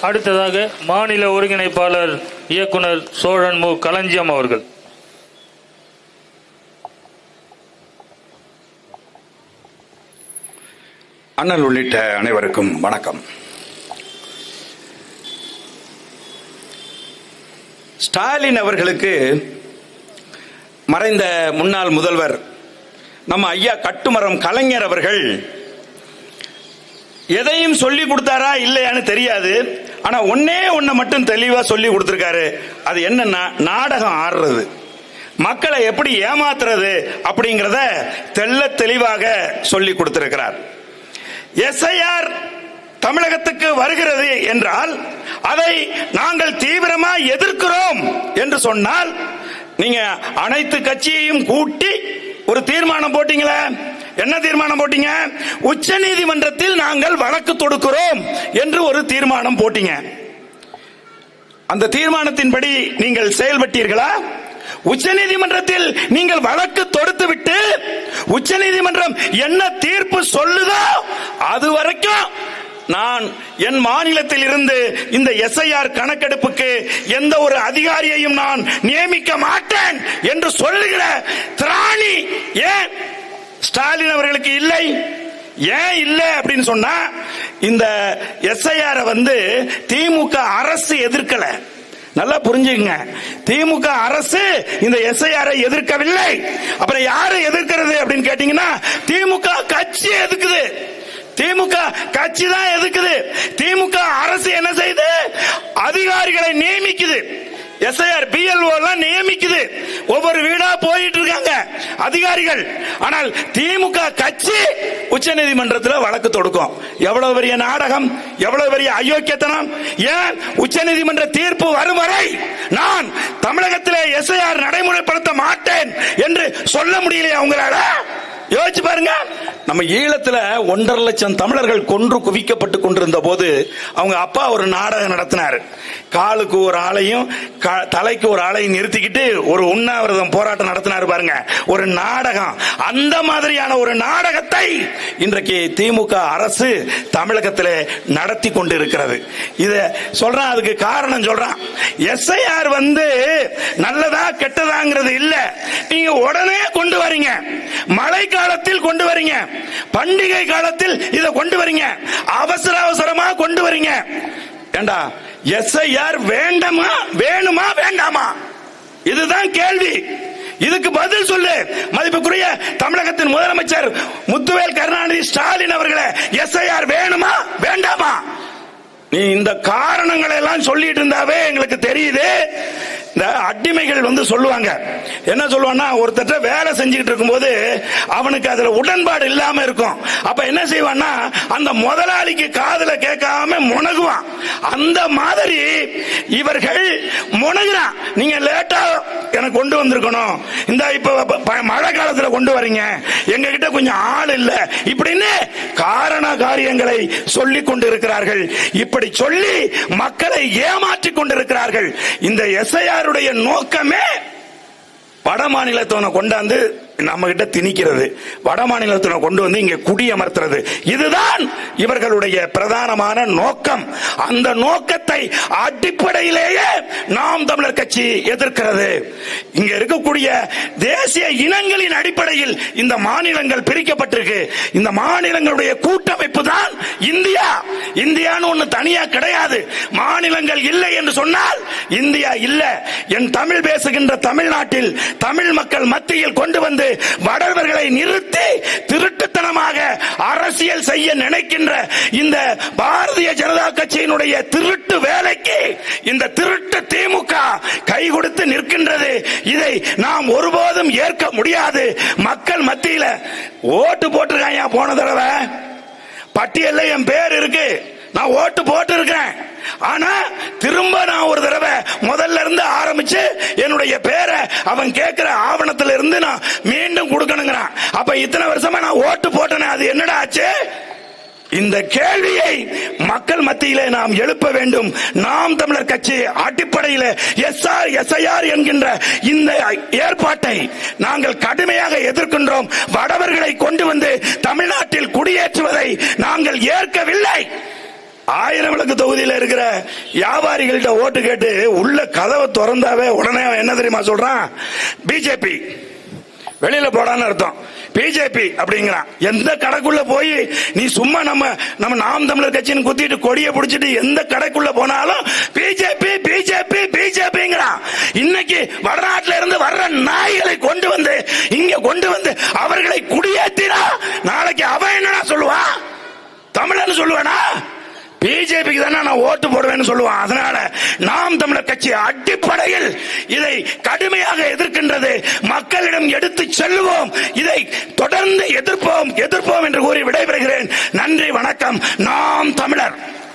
அடுத்ததாக மாநில ஒருங்கிணைப்பாளர் இயக்குனர் சோழன் மு. களஞ்சியம் அவர்கள். அண்ணல் உள்ளிட்ட அனைவருக்கும் வணக்கம். ஸ்டாலின் அவர்களுக்கு மறைந்த முன்னாள் முதல்வர் நம்ம ஐயா கட்டுமரம் கலைஞர் அவர்கள் எதையும் சொல்லி கொடுத்தாரா இல்லையான்னு தெரியாது. ஆனா ஒன்னே ஒன்ன மட்டும் தெளிவா சொல்லி கொடுத்திருக்காரு. அது என்னன்னா நாடகம் ஆடுறது. மக்களை எப்படி ஏமாத்துறது அப்படிங்கறத தெல்ல தெளிவாக சொல்லி கொடுத்திருக்கிறார். எஸ்ஐஆர் தமிழகத்துக்கு வருகிறது என்றால் அதை நாங்கள் தீவிரமா எதிர்க்கிறோம் என்று சொன்னால் நீங்க அனைத்து கட்சியையும் கூட்டி ஒரு தீர்மானம் போட்டீங்களே? என்ன தீர்மானம் போட்டீங்க? உச்ச நீதிமன்றத்தில் நாங்கள் வழக்கு தொடுக்கிறோம் என்று ஒரு தீர்மானம் போட்டீங்க. அந்த தீர்மானத்தின்படி நீங்கள் செயல்பட்டீர்களா? உச்சநீதிமன்றத்தில் நீங்கள் வழக்கு தொடுத்து விட்டு உச்சநீதிமன்றம் என்ன தீர்ப்பு சொல்லுதோ அது வரைக்கும் நான் என் மாநிலத்தில் இருந்து இந்த எஸ்ஐஆர் கணக்கெடுப்புக்கு எந்த ஒரு அதிகாரியையும் நான் நியமிக்க மாட்டேன் என்று சொல்லுகிற திராணி ஏன் ஸ்டாலின் அவர்களுக்கு இல்லை. ஏன் இல்லை அப்படின்னு சொன்னா இந்த எஸ்ஐஆர் வந்து திமுக அரசு எதிர்க்கல. நல்லா புரிஞ்சுங்க திமுக அரசு இந்த எஸ்ஐஆரை எதிர்க்கவில்லை. அப்புறம் யாரை எதிர்க்கிறது அப்படின்னு கேட்டீங்கன்னா திமுக கட்சி எதுக்குது? திமுக கட்சி தான் எதுக்குது? திமுக அரசு என்ன செய்யுது? அதிகாரிகளை நியமிக்குது. எஸ்ஐஆர் பிஎல்ஓ எல்லாம் நியமிக்குது. ஒவ்வொரு வீடா போயிட்டு இருக்காங்க. அதிகாரிகள். ஆனால் திமுக கட்சி உச்ச நீதிமன்றத்தில் வழக்கு தொடுக்கும். எவ்வளவு பெரிய நாடகம் எவ்வளவு பெரிய அயோக்கியத்தனம் ஏன் உச்ச நீதிமன்ற தீர்ப்பு வரும் வரை நான் தமிழகத்திலே எஸ்ஐஆர் நடைமுறைப்படுத்த மாட்டேன் என்று சொல்ல முடியலையா உங்களால? யோசிச்சு பாருங்க. நம்ம ஈழத்துல ஒன்றரை லட்சம் தமிழர்கள் கொன்று குவிக்கப்பட்டு கொண்டிருந்த போது அவங்க அப்பா ஒரு நாடகம் நடத்தினார். காலுக்கு ஒரு ஆளையும் க- தலைக்கு ஒரு ஆளையும் நிறுத்திக்கிட்டு ஒரு உண்ணாவிரதம் போராட்டம் நடத்தினார் பாருங்க. ஒரு நாடகம். அந்த மாதிரியான ஒரு நாடகத்தை இன்றைக்கு திமுக அரசு தமிழகத்தில் நடத்தி கொண்டு இருக்கிறது இத சொல்றான் அதுக்கு காரணம் சொல்றான். எஸ்ஐஆர் வந்து நல்லதா கெட்டதாங்கிறது இல்ல. நீங்க உடனே கொண்டு வரீங்க. மழை காலத்தில் கொண்டு வரீங்க. பண்டிகை காலத்தில் இதை கொண்டு வரீங்க. அவசர அவசரமா கொண்டு வரீங்க. ஏண்டா எஸ்ஐஆர் வேண்டாமா வேணுமா வேண்டாமா? இதுதான் கேள்வி. இதுக்கு பதில் சொல்லு. மதிப்புக்குரிய தமிழகத்தின் முதலமைச்சர் முத்துவேல் கருணாநிதி ஸ்டாலின் அவர்களே எஸ்ஐஆர் வேணுமா வேண்டாமா? நீ இந்த காரணங்களை எல்லாம் சொல்லிட்டு இருந்தாவே எங்களுக்கு தெரியுது. இந்த அடிமைகள் வந்து சொல்லுவாங்க. என்ன சொல்லுவான்னா ஒருத்தட்ட வேலை செஞ்சுக்கிட்டு இருக்கும்போது அவனுக்கு அதுல உடன்பாடு இல்லாம இருக்கும். அப்ப என்ன செய்வான்னா அந்த முதலாளிக்கு காதல கேட்காம முனகுவான். அந்த மாதிரி இவர்கள் முனகுறான். நீங்க லேட்டா எனக்கு கொண்டு வந்திருக்கணும். இந்த இப்ப மழை காலத்துல கொண்டு வரீங்க. எங்க கிட்ட கொஞ்சம் ஆள் இல்ல. இப்படின்னு காரண காரியங்களை சொல்லி கொண்டிருக்கிறார்கள். இப்படி சொல்லி மக்களை ஏமாற்றி கொண்டிருக்கிறார்கள். இந்த எஸ்ஐஆர் எஸ்ஐஆருடைய நோக்கமே வட மாநிலத்தவனை கொண்டாந்து நம்ம கிட்ட திணிக்கிறது. வட மாநிலத்தினை கொண்டு வந்து இங்க குடியமர்த்துறது இதுதான் இவர்களுடைய பிரதானமான நோக்கம். அந்த நோக்கத்தை அடிப்படையிலேயே நாம் தமிழர் கட்சி எதிர்க்கிறது. இங்க இருக்கக்கூடிய தேசிய இனங்களின் அடிப்படையில் இந்த மாநிலங்கள் பிரிக்கப்பட்டிருக்கு. இந்த மாநிலங்களுடைய கூட்டமைப்பு தான் இந்தியா இந்தியான்னு ஒண்ணு தனியா கிடையாது. மாநிலங்கள் இல்லை என்று சொன்னால் இந்தியா இல்ல. என் தமிழ் பேசுகின்ற தமிழ்நாட்டில் தமிழ் மக்கள் மத்தியில் கொண்டு வந்து வடவர்களை நிறுத்தி திருட்டுத்தனமாக அரசியல் செய்ய நினைக்கின்ற இந்த பாரதிய ஜனதா கட்சியினுடைய திருட்டு வேலைக்கு இந்த திருட்டு திமுக கை கொடுத்து நிற்கின்றது. இதை நாம் ஒருபோதும் ஏற்க முடியாது. மக்கள் மத்தியில ஓட்டு போட்டிருக்காங்க போன தடவை? பட்டியல்ல என் பேர் இருக்கு. நான் ஓட்டு போட்டு இருக்கேன் ஆனா திரும்ப நான் ஒரு தடவை முதல்ல இருந்து ஆரம்பிச்சு என்னுடைய பேரை அவன் கேட்கிற ஆவணத்துல இருந்து நான் மீண்டும் கொடுக்கணுங்கிறான். அப்ப இத்தனை வருஷமா நான் ஓட்டு போட்டேனே அது என்னடா ஆச்சு? இந்த கேள்வியை மக்கள் மத்தியிலே நாம் எழுப்ப வேண்டும். நாம் தமிழர் கட்சி அடிப்படையில் எஸ்ஆர் எஸ்ஐஆர் என்கின்ற இந்த ஏற்பாட்டை நாங்கள் கடுமையாக எதிர்க்கின்றோம். வடவர்களை கொண்டு வந்து தமிழ்நாட்டில் குடியேற்றுவதை நாங்கள் ஏற்கவில்லை. ஆயிரம் விளக்கு தொகுதியில் இருக்கிற வியாபாரிகள்கிட்ட ஓட்டு கேட்டு உள்ள கதவை திறந்தாவே உடனே என்ன தெரியுமா சொல்றான்? பிஜேபி. வெளியில போடான்னு அர்த்தம். பிஜேபி அப்படிங்கிறான். எந்த கடைக்குள்ள போய் நீ சும்மா நம்ம நம்ம நாம் தமிழர் கட்சின்னு குத்திட்டு கொடியை பிடிச்சிட்டு எந்த கடைக்குள்ள போனாலும் பிஜேபி பிஜேபி பிஜேபிங்கிறான். இன்னைக்கு வடநாட்டுல இருந்து வர்ற நாய்களை கொண்டு வந்து இங்க கொண்டு வந்து அவர்களை குடியேற்றினா நாளைக்கு அவன் என்னடா சொல்லுவான்? தமிழன் சொல்லுவானா? பிஜேபிக்கு தானே நான் ஓட்டு போடுவேன்னு சொல்லுவான். அதனால நாம் தமிழர் கட்சி அடிப்படையில் இதை கடுமையாக எதிர்க்கின்றது. மக்களிடம் எடுத்து செல்லுவோம் இதை தொடர்ந்து எதிர்ப்போம் எதிர்ப்போம் என்று கூறி விடைபெறுகிறேன். நன்றி வணக்கம். நாம் தமிழர்.